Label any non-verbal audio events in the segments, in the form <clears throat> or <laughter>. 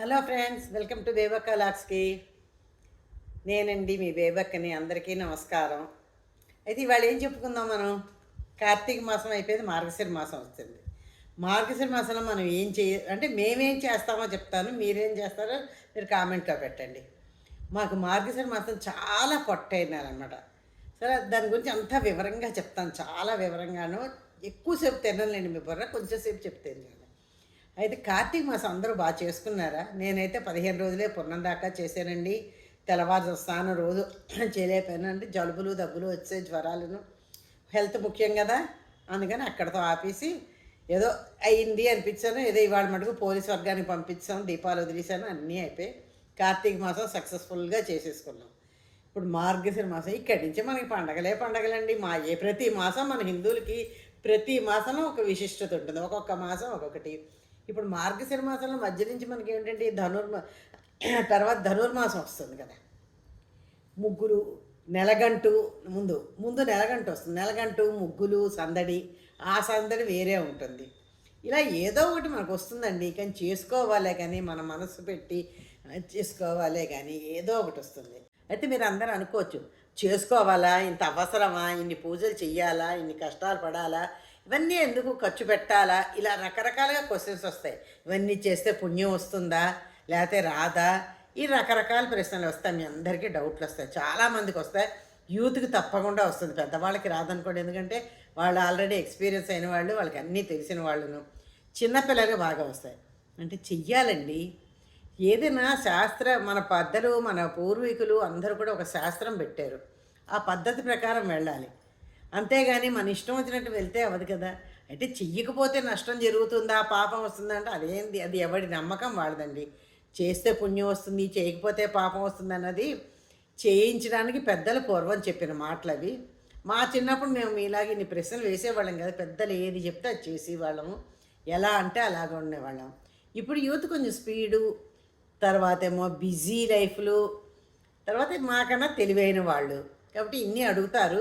Hello friends welcome to Bebakka లాక్స్కి. నేనండి మీ బేబక్కని అందరికీ నమస్కారం. అయితే ఇవాళ ఏం చెప్పుకుందాం మనం? కార్తీక మాసం అయిపోయింది మార్గశిర మాసం వస్తుంది మార్గశిర మాసంలో మనం ఏం చేయ అంటే మేమేం చేస్తామో చెప్తాను మీరేం చేస్తారో మీరు కామెంట్లో పెట్టండి. మాకు మార్గశిర మాసం చాలా పొట్టయినారనమాట సరే దాని గురించి అంతా వివరంగా చెప్తాను చాలా వివరంగాను. ఎక్కువసేపు తినలేండి మీ బుర్ర కొంచెంసేపు చెప్తాను నేను అయితే కార్తీక మాసం అందరూ బాగా చేసుకున్నారా? నేనైతే పదిహేను రోజులే పున్నం దాకా చేశానండి. తెల్లవారు స్నానం రోజు <clears throat> చేయలేకపోయానండి. జలుబులు దగ్గులు వచ్చే జ్వరాలను. హెల్త్ ముఖ్యం కదా? అందుకని అక్కడతో ఆపేసి ఏదో అయింది అనిపించాను. ఏదో ఇవాళ మటుకు పోలీస్ వర్గానికి పంపించాను. దీపాలు వదిలేశాను. అన్నీ అయిపోయి కార్తీక మాసం సక్సెస్ఫుల్గా చేసేసుకున్నాం. ఇప్పుడు మార్గశిర మాసం. ఇక్కడి నుంచి మనకి పండగలే పండగలండి. మా ఏ ప్రతి మాసం మన హిందువులకి ప్రతి మాసంలో ఒక విశిష్టత ఉంటుంది. ఒక్కొక్క మాసం ఒక్కొక్కటి. ఇప్పుడు మార్గశిర మాసంలో మధ్య నుంచి మనకి ఏంటంటే ధనుర్మా తర్వాత ధనుర్మాసం వస్తుంది కదా. ముగ్గులు నెలగంటు ముందు ముందు నెలగంట వస్తుంది. నెలగంటు ముగ్గులు సందడి ఆ సందడి వేరే ఉంటుంది. ఇలా ఏదో ఒకటి మనకు వస్తుందండి. కానీ చేసుకోవాలే కానీ మన మనసు పెట్టి చేసుకోవాలే కానీ ఏదో ఒకటి వస్తుంది. అయితే మీరు అందరూ అనుకోవచ్చు చేసుకోవాలా? ఇంత అవసరమా? ఇన్ని పూజలు చెయ్యాలా? ఇన్ని కష్టాలు పడాలా? ఇవన్నీ ఎందుకు ఖర్చు పెట్టాలా? ఇలా రకరకాలుగా క్వశ్చన్స్ వస్తాయి. ఇవన్నీ చేస్తే పుణ్యం వస్తుందా? లేకపోతే రాదా? ఈ రకరకాల ప్రశ్నలు వస్తాయి. మీ అందరికీ డౌట్లు వస్తాయి. చాలామందికి వస్తాయి. యూత్కి తప్పకుండా వస్తుంది. పెద్దవాళ్ళకి రాదనుకోండి. ఎందుకంటే వాళ్ళు ఆల్రెడీ ఎక్స్పీరియన్స్ అయిన వాళ్ళు వాళ్ళకి అన్నీ తెలిసిన వాళ్ళను. చిన్నపిల్లలకి బాగా వస్తాయి. అంటే చెయ్యాలండి. ఏదైనా శాస్త్ర మన పెద్దలు మన పూర్వీకులు అందరూ కూడా ఒక శాస్త్రం పెట్టారు. ఆ పద్ధతి ప్రకారం వెళ్ళాలి. అంతేగాని మన ఇష్టం వచ్చినట్టు వెళ్తే అవ్వదు కదా. అయితే చెయ్యకపోతే నష్టం జరుగుతుందా? పాపం వస్తుందంటే అదేంది? అది ఎవడి నమ్మకం వాడదండి చేస్తే పుణ్యం వస్తుంది చేయకపోతే పాపం వస్తుంది అన్నది చేయించడానికి పెద్దలు పూర్వం చెప్పిన మాటలు అవి మా చిన్నప్పుడు మేము ఇలాగే ఇన్ని ప్రశ్నలు వేసేవాళ్ళం కదా పెద్దలు ఏది చెప్తే అది చేసేవాళ్ళము. ఎలా అంటే అలాగ ఉండేవాళ్ళం. ఇప్పుడు యూత్ కొంచెం స్పీడు తర్వాత ఏమో బిజీ లైఫ్లు తర్వాత మాకన్నా తెలివైన వాళ్ళు. కాబట్టి ఇన్ని అడుగుతారు.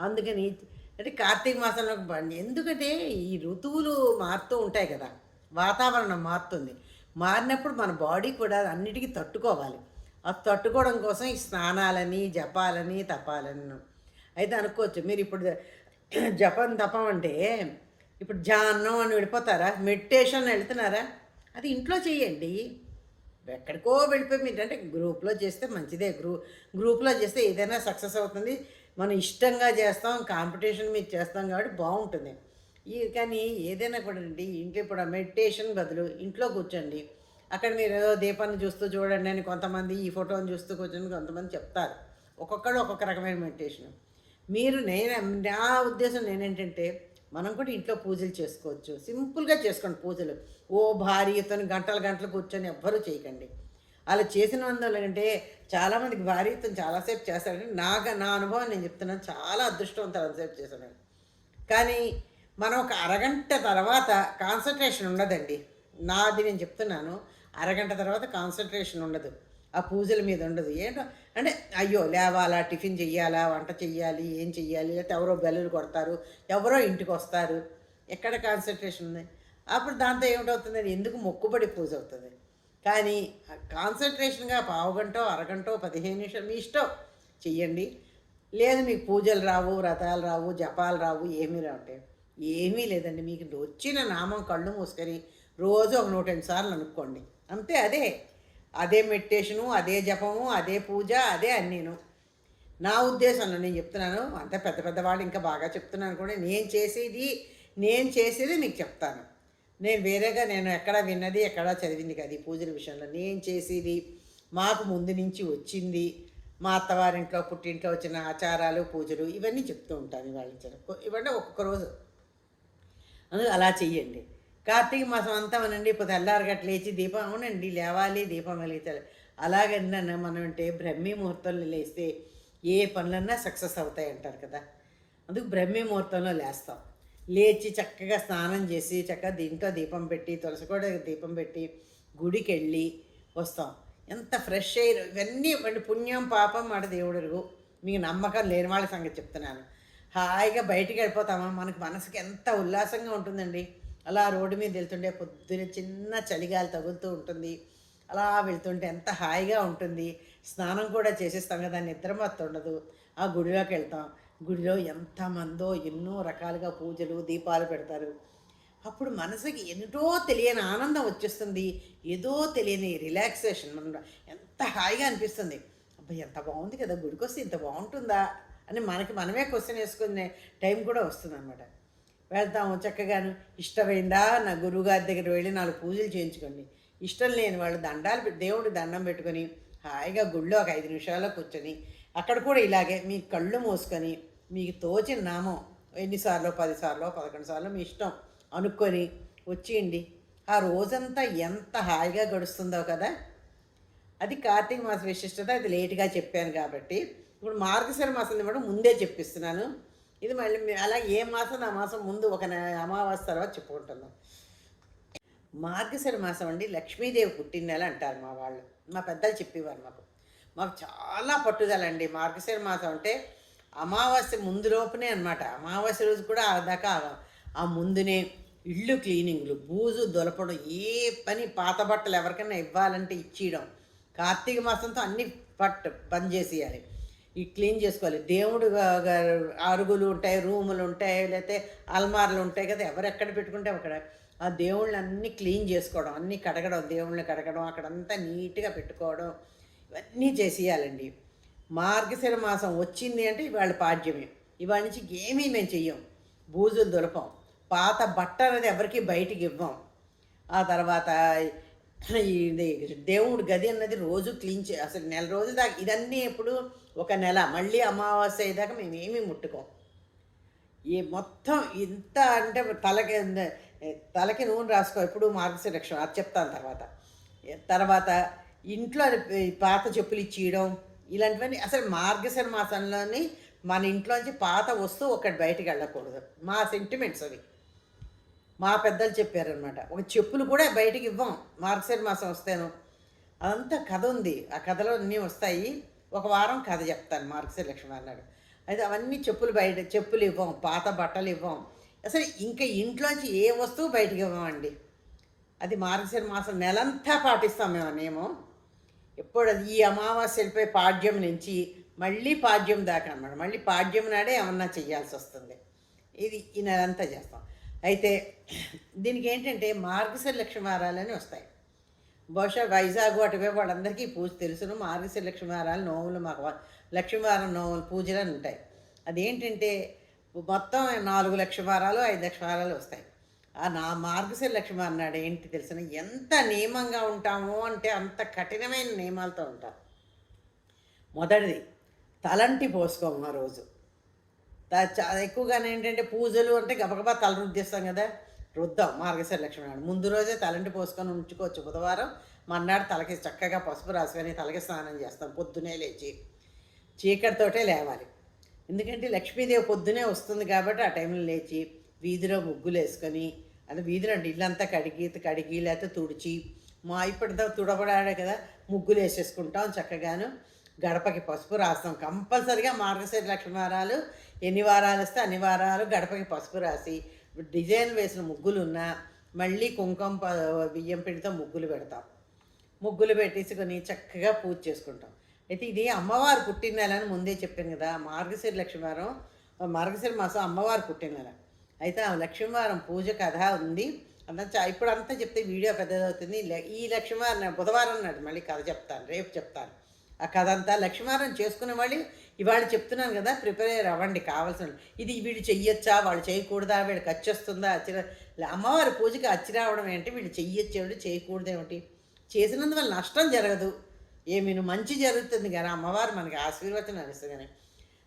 అందుకని అంటే కార్తీక మాసంలో బండి. ఎందుకంటే ఈ ఋతువులు మారుతూ ఉంటాయి కదా. వాతావరణం మారుతుంది. మారినప్పుడు మన బాడీ కూడా అన్నిటికీ తట్టుకోవాలి. ఆ తట్టుకోవడం కోసం ఈ స్నానాలని జపాలని తపాలని. అయితే అనుకోవచ్చు. మీరు ఇప్పుడు జపం తపం అంటే ఇప్పుడు జాన్నం అని వెళ్ళిపోతారా? మెడిటేషన్ వెళ్తున్నారా? అది ఇంట్లో చేయండి. ఎక్కడికో వెళ్ళిపోయి మీరు అంటే గ్రూప్లో చేస్తే మంచిదే. గ్రూ గ్రూప్లో చేస్తే ఏదైనా సక్సెస్ అవుతుంది. మనం ఇష్టంగా చేస్తాం కాంపిటీషన్ మీద చేస్తాం కాబట్టి బాగుంటుంది. ఈ కానీ ఏదైనా కూడా అండి ఇంట్లో ఇప్పుడు మెడిటేషన్ బదులు ఇంట్లో కూర్చోండి. అక్కడ మీరు ఏదో దీపాన్ని చూస్తూ చూడండి అని కొంతమంది ఈ ఫోటోని చూస్తూ కూర్చొని కొంతమంది చెప్తారు. ఒక్కొక్కడు ఒక్కొక్క రకమైన మెడిటేషన్. మీరు నేను నా ఉద్దేశం నేనేంటంటే మనం కూడా ఇంట్లో పూజలు చేసుకోవచ్చు. సింపుల్గా చేసుకోండి పూజలు. ఓ భార్యతో గంటలు గంటలు కూర్చొని ఎవ్వరూ చేయకండి. అలా చేసిన అందుకంటే చాలామందికి భార్యతో చాలాసేపు చేస్తారంటే నాకు నా అనుభవం నేను చెప్తున్నాను. చాలా అదృష్టవంతులు అంతసేపు చేశాను కానీ మనం ఒక అరగంట తర్వాత కాన్సన్ట్రేషన్ ఉండదండి. నాది నేను చెప్తున్నాను అరగంట తర్వాత కాన్సన్ట్రేషన్ ఉండదు. ఆ పూజల మీద ఉండదు. ఏంటో అంటే అయ్యో లేవాలా టిఫిన్ చెయ్యాలా వంట చెయ్యాలి ఏం చెయ్యాలి లేకపోతే ఎవరో బెల్లులు కొడతారు ఎవరో ఇంటికి వస్తారు. ఎక్కడ కాన్సన్ట్రేషన్ ఉంది? అప్పుడు దాంతో ఏమిటవుతుంది ఎందుకు మొక్కుబడి పూజ అవుతుంది? కానీ కాన్సన్ట్రేషన్గా పావుగంటో అరగంటో పదిహేను నిమిషాలు మీ ఇష్టం. చెయ్యండి. లేదు మీకు పూజలు రావు వ్రతాలు రావు జపాలు రావు ఏమీ రావటే ఏమీ లేదండి. మీకు వచ్చిన నామం కళ్ళు మూసుకొని రోజు ఒక నూట ఎనిమిది సార్లు అనుకోండి. అంతే అదే. అదే మెడిటేషను అదే జపము అదే పూజ అదే అన్నీను. నా ఉద్దేశంలో నేను చెప్తున్నాను. అంత పెద్ద పెద్ద వాళ్ళు ఇంకా బాగా చెప్తున్నాను కూడా. నేను చేసేది నేను చేసేది మీకు చెప్తాను. నేను వేరేగా నేను ఎక్కడ విన్నది ఎక్కడ చదివింది కాదు ఈ పూజల విషయంలో. నేను చేసేది మాకు ముందు నుంచి వచ్చింది. మా అత్తవారింట్లో పుట్టింట్లో వచ్చిన ఆచారాలు పూజలు ఇవన్నీ చెప్తూ ఉంటాను ఇవాళ ఇవ్వండి ఒక్కొక్క రోజు. అందుకు అలా చెయ్యండి. కార్తీక మాసం అంతా అనండి ఇప్పుడు తెల్లారగట్ల లేచి దీపం అవునండి లేవాలి దీపం వెలిగించాలి. అలాగన్నా మనం అంటే బ్రహ్మీ ముహూర్తంలో లేస్తే ఏ పనులన్నా సక్సెస్ అవుతాయి అంటారు కదా. అందుకు బ్రహ్మీ ముహూర్తంలో లేస్తాం. లేచి చక్కగా స్నానం చేసి చక్కగా దీంట్లో దీపం పెట్టి తులసి కూడా దీపం పెట్టి గుడికి వెళ్ళి వస్తాం. ఎంత ఫ్రెష్ ఎయిర్ ఇవన్నీ అంటే పుణ్యం పాపం మాట దేవుడు మీకు నమ్మకం లేని వాళ్ళ సంగతి చెప్తున్నాను. హాయిగా బయటికి వెళ్ళిపోతామా? మనకు మనసుకి ఎంత ఉల్లాసంగా ఉంటుందండి. అలా రోడ్డు మీద వెళ్తుంటే పొద్దున చిన్న చలిగాలి తగులుతూ ఉంటుంది. అలా వెళ్తుంటే ఎంత హాయిగా ఉంటుంది. స్నానం కూడా చేసేస్తాం కదా నిద్ర మత్తు ఉండదు. ఆ గుడిలోకి వెళ్తాం. గుడిలో ఎంతమందో ఎన్నో రకాలుగా పూజలు దీపాలు పెడతారు. అప్పుడు మనసుకి ఎంతో తెలియని ఆనందం వచ్చేస్తుంది. ఏదో తెలియని రిలాక్సేషన్ ఎంత హాయిగా అనిపిస్తుంది. అబ్బాయి ఎంత బాగుంది కదా గుడికి వస్తే ఇంత బాగుంటుందా అని మనకి మనమే క్వశ్చన్ వేసుకునే టైం కూడా వస్తుంది అనమాట వెళ్తాము చక్కగాను. ఇష్టమైందా? నా గురువుగారి దగ్గర వెళ్ళి నాలుగు పూజలు చేయించుకోండి. ఇష్టం లేని వాళ్ళు దండాలు పెట్టి దేవుడి దండం పెట్టుకొని హాయిగా గుళ్ళో ఒక ఐదు నిమిషాల్లో కూర్చొని అక్కడ కూడా ఇలాగే మీ కళ్ళు మూసుకొని మీకు తోచిన నామం ఎన్నిసార్లు పదిసార్లు పదకొండు సార్లు మీ ఇష్టం. అనుకొని వచ్చేయండి. ఆ రోజంతా ఎంత హాయిగా గడుస్తుందో కదా. అది కార్తీక మాస విశిష్టత. అది లేట్గా చెప్పాను కాబట్టి. ఇప్పుడు మార్గశిర మాసం కూడా ముందే చెప్పిస్తున్నాను. ఇది మళ్ళీ అలా ఏ మాసం ఆ మాసం ముందు ఒక నె- అమావాస్య తర్వాత చెప్పుకుంటున్నాం. మార్గశిర మాసం అండి లక్ష్మీదేవి పుట్టిన నెల అంటారు మా వాళ్ళు. మా పెద్దలు చెప్పేవారు మాకు. మాకు చాలా పట్టుదల అండి మార్గశిర మాసం అంటే అమావాస్య ముందు లోపునే అనమాట అమావాస్య రోజు కూడా ఆ దాకా ఆ ముందునే ఇళ్ళు క్లీనింగ్లు బూజు దొలపడం ఏ పని పాత బట్టలు ఎవరికైనా ఇవ్వాలంటే ఇచ్చేయడం. కార్తీక మాసంతో అన్ని పట్టు బంద్ చేసేయాలి. ఈ క్లీన్ చేసుకోవాలి. దేవుడు అరుగులు ఉంటాయి రూములు ఉంటాయి లేకపోతే అల్మార్లు ఉంటాయి కదా ఎవరు ఎక్కడ పెట్టుకుంటే అక్కడ. ఆ దేవుళ్ళని అన్నీ క్లీన్ చేసుకోవడం అన్నీ కడగడం దేవుళ్ళని కడగడం అక్కడంతా నీట్గా పెట్టుకోవడం ఇవన్నీ చేసేయాలండి. మార్గశిర మాసం వచ్చింది అంటే ఇవాళ పాడ్యమే. ఇవాళ నుంచి ఏమీ మేము చెయ్యం. బూజులు దొరపం పాత బట్ట అనేది ఎవరికి బయటికి ఇవ్వం. ఆ తర్వాత ఇది దేవుడు గది అన్నది రోజు క్లీన్ చే అసలు నెల రోజుల దాకా ఇదన్నీ ఎప్పుడు ఒక నెల. మళ్ళీ అమావాస్య అయ్యేదాకా మేము ఏమీ ముట్టుకోం. ఈ మొత్తం ఇంత అంటే తలకి తలకి నూనె రాసుకో ఎప్పుడు మార్గశిరక్షణ అది చెప్తాను తర్వాత. తర్వాత ఇంట్లో పాత చెప్పులు ఇచ్చేయడం ఇలాంటివన్నీ అసలు మార్గశిర మాసంలోని మన ఇంట్లోంచి పాత వస్తువు ఒకటి బయటికి వెళ్ళకూడదు. మా సెంటిమెంట్స్ అవి. మా పెద్దలు చెప్పారనమాట ఒక చెప్పులు కూడా బయటికి ఇవ్వం. మార్గశిర మాసం వస్తాను. అదంతా కథ ఉంది. ఆ కథలో అన్నీ వస్తాయి. ఒక వారం కథ చెప్తాను మార్గశిర లక్ష్మి అన్నాడు. అయితే అవన్నీ చెప్పులు బయట చెప్పులు ఇవ్వం. పాత బట్టలు ఇవ్వం. అసలు ఇంకా ఇంట్లోంచి ఏ వస్తువు బయటికి ఇవ్వమండి? అది మార్గశిర మాసం నెలంతా పాటిస్తాం మేము నియమం. ఎప్పుడు అది ఈ అమావాస్య వెళ్ళిపోయి పాడ్యం నుంచి మళ్ళీ పాడ్యం దాకా అన్నమాట. మళ్ళీ పాడ్యం నాడే ఏమన్నా చేయాల్సి వస్తుంది. ఇది ఈ నెలంతా చేస్తాం. అయితే దీనికి ఏంటంటే మార్గశిర లక్ష్మీవారాలని వస్తాయి. బహుశా వైజాగ్ అటువే వాళ్ళందరికీ పూజ తెలుసును. మార్గశిర లక్ష్మీవారాలు నోములు మాకు లక్ష్మీవారం నోములు పూజలు అని ఉంటాయి. అదేంటంటే మొత్తం నాలుగు లక్ష్మీవారాలు ఐదు లక్ష్మీవారాలు వస్తాయి. నా మార్గశీర లక్ష్మి అన్నాడు ఏంటి తెలిసిన ఎంత నియమంగా ఉంటామో అంటే అంత కఠినమైన నియమాలతో ఉంటాం. మొదటిది తలంటి పోసుకోము ఆ రోజు. చాలా ఎక్కువగానే ఏంటంటే పూజలు అంటే గబగబా తల రుద్దిస్తాం కదా. రుద్దాం మార్గశీర లక్ష్మి నాడు ముందు రోజే తలంటి పోసుకొని ఉంచుకోవచ్చు బుధవారం. మర్నాడు తలకి చక్కగా పసుపు రాసుకొని తలకి స్నానం చేస్తాం పొద్దునే లేచి. చీకటితోటే లేవాలి. ఎందుకంటే లక్ష్మీదేవి పొద్దునే వస్తుంది కాబట్టి ఆ టైంలో లేచి వీధిలో ముగ్గులు వేసుకొని అది వీధిలో ఇల్లంతా కడిగి కడిగి లేకపోతే తుడిచి మా ఇప్పటితో తుడబడాడే కదా ముగ్గులు వేసేసుకుంటాం చక్కగాను. గడపకి పసుపు రాస్తాం. కంపల్సరిగా మార్గశిర లక్ష్మి వారాలు ఎన్ని వారాలు వస్తే అన్ని వారాలు గడపకి పసుపు రాసి డిజైన్ వేసిన ముగ్గులు ఉన్నా మళ్ళీ కుంకుమ ప- బియ్యం పిండితో ముగ్గులు పెడతాం. ముగ్గులు పెట్టేసుకొని చక్కగా పూజ చేసుకుంటాం. అయితే ఇది అమ్మవారు పుట్టిన నెల అని ముందే చెప్పాను కదా మార్గశీర లక్ష్మీవారం మార్గశీర మాసం అమ్మవారు పుట్టిన నెల అయితే ఆ లక్ష్మీవారం పూజ కథ ఉంది. అంతా ఇప్పుడు అంతా చెప్తే వీడియో పెద్దదవుతుంది. ఈ లక్ష్మీవారం బుధవారం నాడు మళ్ళీ కథ చెప్తాను రేపు చెప్తాను. ఆ కథ అంతా లక్ష్మీవారం చేసుకునే వాళ్ళు ఇవాళ చెప్తున్నాను కదా ప్రిపేర్ అవ్వండి కావాల్సిన ఇది వీళ్ళు చెయ్యొచ్చా? వాళ్ళు చేయకూడదా? వీళ్ళకి అచ్చి వస్తుందా అచ్చి రా- అమ్మవారి పూజకి అచ్చి రావడం ఏంటి? వీళ్ళు చెయ్యొచ్చేవాళ్ళు చేయకూడదు ఏమిటి? చేసినందువల్ల నష్టం జరగదు. ఏమీను మంచి జరుగుతుంది కానీ అమ్మవారు మనకి ఆశీర్వచనం ఇస్తుంది కానీ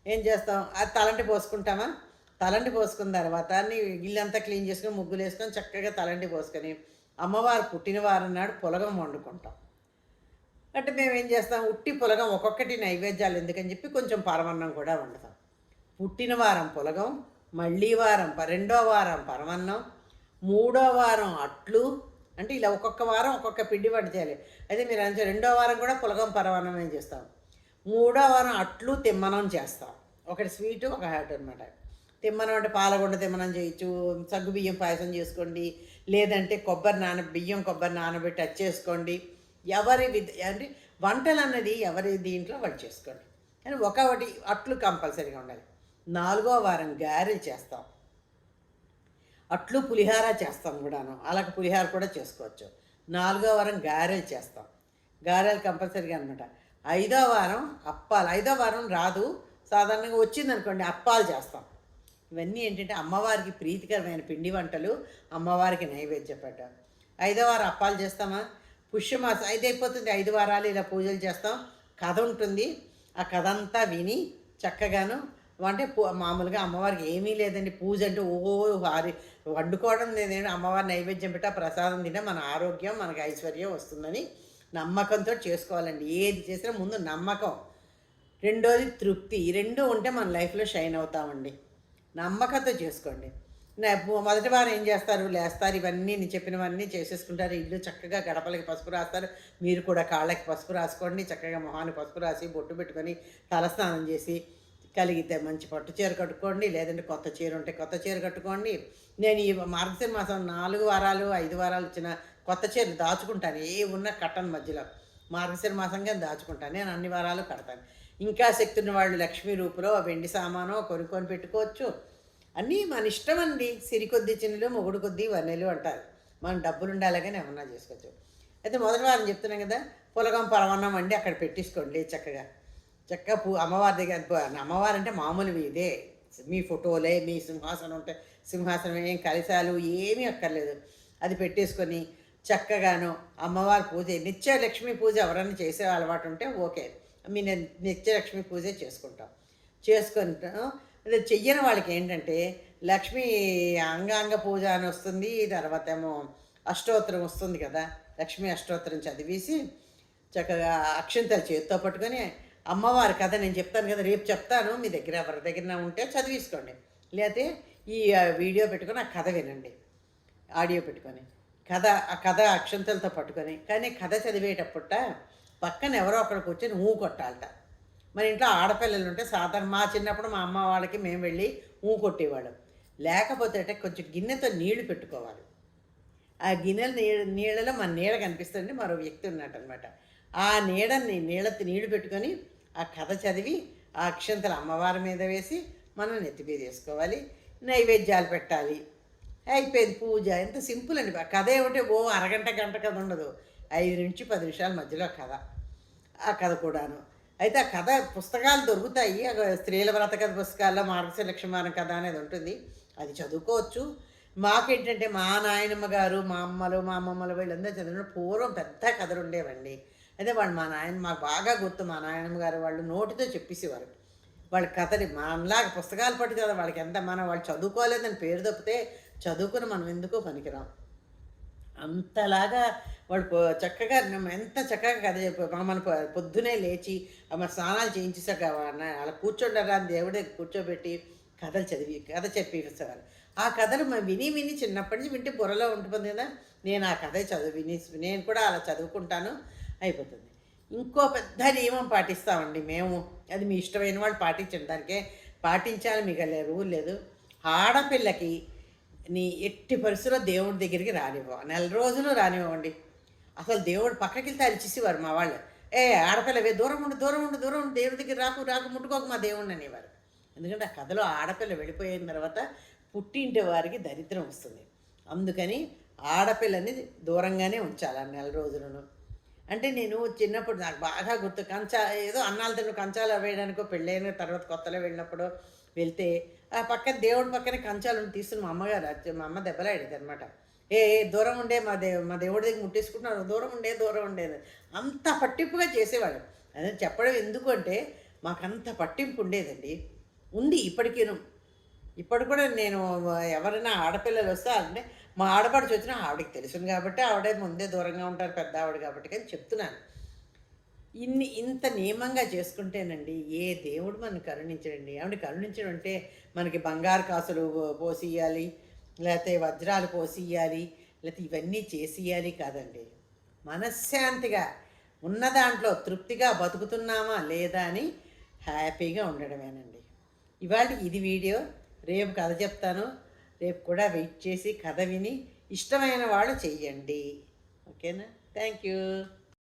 ఏం చేస్తాం? అది తలంటి పోసుకుంటామా? తలంటి పోసుకున్న తర్వాత ఇల్లంతా క్లీన్ చేసుకొని ముగ్గులు వేసుకొని చక్కగా తలంటి పోసుకొని అమ్మవారు పుట్టిన వారం నాడు పొలగం వండుకుంటాం. అంటే మేము ఏం చేస్తాం? ఉట్టి పొలగం ఒక్కొక్కటి నైవేద్యాలు ఎందుకని చెప్పి కొంచెం పరమన్నం కూడా వండుతాం. పుట్టిన వారం పొలగం మళ్ళీ వారం ప- రెండో వారం పరమన్నం మూడో వారం అట్లు అంటే ఇలా ఒక్కొక్క వారం ఒక్కొక్క పిండి వంట చేయాలి అయితే మీరు అంటే రెండో వారం కూడా పులగం పరమాన్నమే చేస్తాం? మూడో వారం అట్లు తిమ్మనం చేస్తాం. ఒకటి స్వీటు ఒక హాట్ అనమాట తిమ్మనం అంటే పాలగొండ తిమ్మనం చేయొచ్చు. సగ్గు బియ్యం పాయసం చేసుకోండి. లేదంటే కొబ్బరి నాన బియ్యం కొబ్బరి నానబెట్టి అచ్చేసుకోండి ఎవరి విధ అంటే వంటలు అన్నది ఎవరి దీంట్లో వాళ్ళు చేసుకోండి. కానీ ఒకటి అట్లు కంపల్సరీగా ఉండాలి. నాలుగో వారం గారెలు చేస్తాం. అట్లు పులిహార చేస్తాం కూడాను. అలాగే పులిహార కూడా చేసుకోవచ్చు. నాలుగో వారం గారెలు చేస్తాం. గారెలు కంపల్సరీగా అనమాట ఐదో వారం అప్పాలు. ఐదో వారం రాదు. సాధారణంగా వచ్చిందనుకోండి అప్పాలు చేస్తాం. ఇవన్నీ ఏంటంటే అమ్మవారికి ప్రీతికరమైన పిండి వంటలు అమ్మవారికి నైవేద్యం పెట్టాం ఐదో వారం అప్పాలు చేస్తామా? పుష్యమాసం ఐదు అయిపోతుంది ఐదు వారాలు ఇలా పూజలు చేస్తాం. కథ ఉంటుంది. ఆ కథ అంతా విని చక్కగాను అంటే పూ- మామూలుగా అమ్మవారికి ఏమీ లేదండి. పూజ అంటే ఓ వారి వండుకోవడం లేదండి. అమ్మవారి నైవేద్యం పెట్టా ప్రసాదం తింటే మన ఆరోగ్యం మనకి ఐశ్వర్యం వస్తుందని నమ్మకంతో చేసుకోవాలండి. ఏది చేసినా ముందు నమ్మకం. రెండోది తృప్తి. ఈ రెండు ఉంటే మన లైఫ్లో షైన్ అవుతామండి. నమ్మకంతో చేసుకోండి. మొదటి వారు ఏం చేస్తారు? లేస్తారు. ఇవన్నీ నేను చెప్పినవన్నీ చేసేసుకుంటారు. ఇల్లు చక్కగా గడపలకి పసుపు రాస్తారు. మీరు కూడా కాళ్ళకి పసుపు రాసుకోండి. చక్కగా మొహాన్ని పసుపు రాసి బొట్టు పెట్టుకొని తలస్నానం చేసి కలిగితే మంచి పట్టు చీర కట్టుకోండి. లేదంటే కొత్త చీర ఉంటే కొత్త చీర కట్టుకోండి. నేను ఈ మార్గశిర మాసం నాలుగు వారాలు ఐదు వారాలు వచ్చిన కొత్త చీరలు దాచుకుంటాను. ఏ ఉన్న కట్టను మధ్యలో. మార్గశిర మాసంగా దాచుకుంటాను నేను అన్ని వారాలు కడతాను. ఇంకా శక్తి ఉన్న వాళ్ళు లక్ష్మీ రూపులో వెండి సామాను కొనుక్కొని పెట్టుకోవచ్చు. అన్నీ మన ఇష్టం అండి. సిరి కొద్ది చిన్నలు మొగుడు కొద్ది వన్నెలు అంటారు. మనం డబ్బులు ఉండాలి కానీ ఏమన్నా చేసుకోవచ్చు. అయితే మొదటి వారం చెప్తున్నాం కదా పులగం పరవన్నం వండి అక్కడ పెట్టేసుకోండి చక్కగా. చక్కగా పూ అమ్మవారి దగ్గర అమ్మవారు అంటే మామూలువి ఇదే. మీ ఫోటోలే మీ సింహాసనం ఉంటే సింహాసనం ఏం కలిశాలు ఏమీ అక్కర్లేదు. అది పెట్టేసుకొని చక్కగాను అమ్మవారి పూజ నిత్య లక్ష్మీ పూజ ఎవరైనా చేసే అలవాటు ఉంటే ఓకే. మీ ని- నిత్య లక్ష్మీ పూజ చేసుకుంటాం. చేసుకుంటాం. చెయ్యని వాళ్ళకి ఏంటంటే లక్ష్మీ అంగాంగ పూజ అని వస్తుంది తర్వాత ఏమో అష్టోత్తరం వస్తుంది కదా లక్ష్మీ అష్టోత్తరం చదివేసి చక్కగా అక్షంతలు చేతితో పట్టుకొని అమ్మవారి కథ నేను చెప్తాను కదా రేపు చెప్తాను మీ దగ్గర ఎవరి దగ్గర ఉంటే చదివేసుకోండి. లేకపోతే ఈ వీడియో పెట్టుకొని ఆ కథ వినండి. ఆడియో పెట్టుకొని. కథ ఆ కథ అక్షంతలతో పట్టుకొని. కానీ కథ చదివేటప్పుట పక్కన ఎవరో ఒకరు కూర్చొని ఊ కొట్టాలట. మన ఇంట్లో ఆడపిల్లలు ఉంటే సాధారణ మా చిన్నప్పుడు మా అమ్మ వాళ్ళకి మేము వెళ్ళి ఊ కొట్టేవాళ్ళం. లేకపోతే అంటే కొంచెం గిన్నెతో నీళ్ళు పెట్టుకోవాలి. ఆ గిన్నెల నీళ్ళ నీళ్ళలో మన నీడ కనిపిస్తుంది మరో వ్యక్తి ఉన్నట్టనమాట. ఆ నీడని నీళ్ళతో నీళ్ళు పెట్టుకొని ఆ కథ చదివి ఆ అక్షంతలు అమ్మవారి మీద వేసి మనం నెత్తి వేసుకోవాలి. నైవేద్యాలు పెట్టాలి. అయిపోయింది పూజ. ఎంత సింపుల్ అండి కథ ఏమంటే ఓ అరగంట గంట కథ ఉండదు. ఐదు నుంచి పది నిమిషాల మధ్యలో కథ. ఆ కథ కూడాను. అయితే ఆ కథ పుస్తకాలు దొరుకుతాయి. స్త్రీల వ్రత కథ పుస్తకాల్లో మార్గశ లక్ష్మణ కథ అనేది ఉంటుంది. అది చదువుకోవచ్చు. మాకేంటంటే మా నాయనమ్మ గారు మా అమ్మలు మా అమ్మమ్మలు వీళ్ళందరూ చదివిన పూర్వం పెద్ద కథలు ఉండేవండి. అయితే వాళ్ళు మా నాయన మాకు బాగా గుర్తు మా నాయనమ్మ గారు వాళ్ళు నోటితో చెప్పేసేవారు. వాళ్ళ కథని మనలాగా పుస్తకాలు పట్టు కదా వాళ్ళకి ఎంత మనం వాళ్ళు చదువుకోలేదని పేరు తప్పితే చదువుకుని మనం ఎందుకో పనికిరాం. అంతలాగా వాళ్ళు చక్కగా ఎంత చక్కగా కథ చెప్ప మమ్మల్ని పొద్దునే లేచి మన స్నానాలు చేయించేసాక అలా కూర్చోండరా అని దేవుడే కూర్చోబెట్టి కథలు చదివి కథ చెప్పేసేవారు ఆ కథలు మేము విని విని చిన్నప్పటి నుంచి వింటే బుర్రలో ఉంటుంది కదా నేను ఆ కథ చదువు విని నేను కూడా అలా చదువుకుంటాను అయిపోతుంది. ఇంకో పెద్ద నియమం పాటిస్తామండి మేము. అది మీ ఇష్టమైన వాళ్ళు పాటించండి. దానికే పాటించాలి మీకు రూల్ లేదు. ఆడపిల్లకి నీ ఎట్టి పరిస్థితుల్లో దేవుడి దగ్గరికి రానివ్వ నెల రోజులు రానివ్వండి అసలు దేవుడు పక్కకి వెళ్తే అరిచేసేవారు మా వాళ్ళు. ఏ ఆడపిల్లవే దూరం ఉండి దూరం ఉండి దూరం ఉండి దేవుడి దగ్గర రాకు రాకు ముట్టుకోకు మా దేవుడిని అనేవారు. ఎందుకంటే ఆ కథలో ఆడపిల్ల వెళ్ళిపోయిన తర్వాత పుట్టింటి వారికి దరిద్రం వస్తుంది. అందుకని ఆడపిల్లని దూరంగానే ఉంచాలి ఆ నెల రోజులను. అంటే నేను చిన్నప్పుడు నాకు బాగా గుర్తు కంచా ఏదో అన్నాలు తిన్న కంచాలు వేయడానికో పెళ్ళైన తర్వాత కొత్తలో వెళ్ళినప్పుడు వెళ్తే ఆ పక్కన దేవుడి పక్కనే కంచాలు తీసుకుని మా అమ్మగారు మా అమ్మ దెబ్బలాడేది అనమాట ఏ దూరం ఉండే మా దే మా దేవుడి దగ్గర ముట్టేసుకుంటున్నారు దూరం ఉండే దూరం ఉండేది అంత పట్టింపుగా చేసేవాడు అదే చెప్పడం ఎందుకంటే మాకంత పట్టింపు ఉండేదండి. ఉంది ఇప్పటికీను. ఇప్పుడు కూడా నేను ఎవరైనా ఆడపిల్లలు వస్తే అంటే మా ఆడపడిచి వచ్చినా ఆవిడకి తెలుసును కాబట్టి ఆవిడే ముందే దూరంగా ఉంటారు పెద్ద ఆవిడ కాబట్టి కానీ చెప్తున్నాను. ఇన్ని ఇంత నియమంగా చేసుకుంటేనండి ఏ దేవుడు మనకు కరుణించడండి. ఆవిడ కరుణించడం అంటే మనకి బంగారు కాసులు పోసియాలి లేకపోతే వజ్రాలు పోసియాలి లేకపోతే ఇవన్నీ చేసియాలి కాదండి. మనశ్శాంతిగా ఉన్న దాంట్లో తృప్తిగా బతుకుతున్నామా లేదా అని హ్యాపీగా ఉండడమేనండి. ఇవాళ ఇది వీడియో రేపు కథ చెప్తాను. రేపు కూడా వెయిట్ చేసి కథ విని ఇష్టమైన వాళ్ళు చెయ్యండి. ఓకేనా? Thank you.